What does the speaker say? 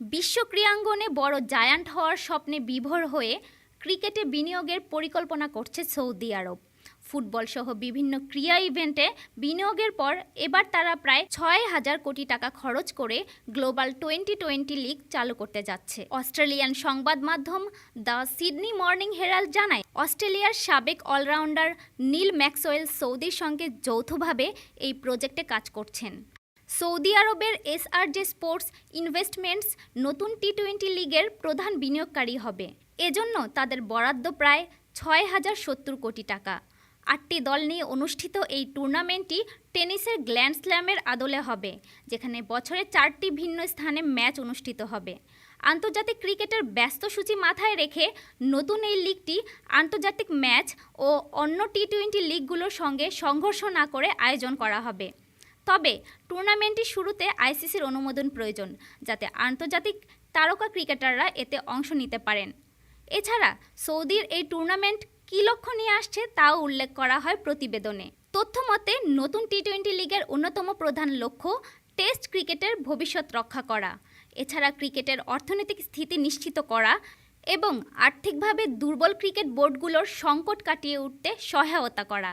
বিশ্ব ক্রীড়াঙ্গনে বড় জায়ান্ট হওয়ার স্বপ্নে বিভোর হয়ে ক্রিকেটে বিনিয়োগের পরিকল্পনা করছে সৌদি আরব। ফুটবল সহ বিভিন্ন ক্রীড়া ইভেন্টে বিনিয়োগের পর এবার তারা প্রায় ছয় হাজার কোটি টাকা খরচ করে গ্লোবাল টোয়েন্টি টোয়েন্টি লিগ চালু করতে যাচ্ছে। অস্ট্রেলিয়ান সংবাদ মাধ্যম দ্য সিডনি মর্নিং হেরাল্ড জানায়, অস্ট্রেলিয়ার সাবেক অলরাউন্ডার নীল ম্যাক্সওয়েল সৌদির সঙ্গে যৌথভাবে এই প্রজেক্টে কাজ করছেন। সৌদি আরবের এসআরজে স্পোর্টস ইনভেস্টমেন্টস নতুন টি টোয়েন্টি লিগের প্রধান বিনিয়োগকারী হবে। এজন্য তাদের বরাদ্দ প্রায় ছয় হাজার সত্তর কোটি টাকা। আটটি দল নিয়ে অনুষ্ঠিত এই টুর্নামেন্টটি টেনিসের গ্ল্যান্ড স্ল্যামের আদলে হবে, যেখানে বছরে চারটি ভিন্ন স্থানে ম্যাচ অনুষ্ঠিত হবে। আন্তর্জাতিক ক্রিকেটের ব্যস্ত সূচি মাথায় রেখে নতুন এই লিগটি আন্তর্জাতিক ম্যাচ ও অন্য টি টোয়েন্টি লিগগুলোর সঙ্গে সংঘর্ষ না করে আয়োজন করা হবে। তবে টুর্নামেন্টটি শুরুতে আইসিসির অনুমোদন প্রয়োজন, যাতে আন্তর্জাতিক তারকা ক্রিকেটাররা এতে অংশ নিতে পারেন। এছাড়া সৌদির এই টুর্নামেন্ট কী লক্ষ্য নিয়ে আসছে তাও উল্লেখ করা হয় প্রতিবেদনে। তথ্য মতে নতুন টি টোয়েন্টি লিগের অন্যতম প্রধান লক্ষ্য টেস্ট ক্রিকেটের ভবিষ্যৎ রক্ষা করা, এছাড়া ক্রিকেটের অর্থনৈতিক স্থিতি নিশ্চিত করা এবং আর্থিকভাবে দুর্বল ক্রিকেট বোর্ডগুলোর সংকট কাটিয়ে উঠতে সহায়তা করা।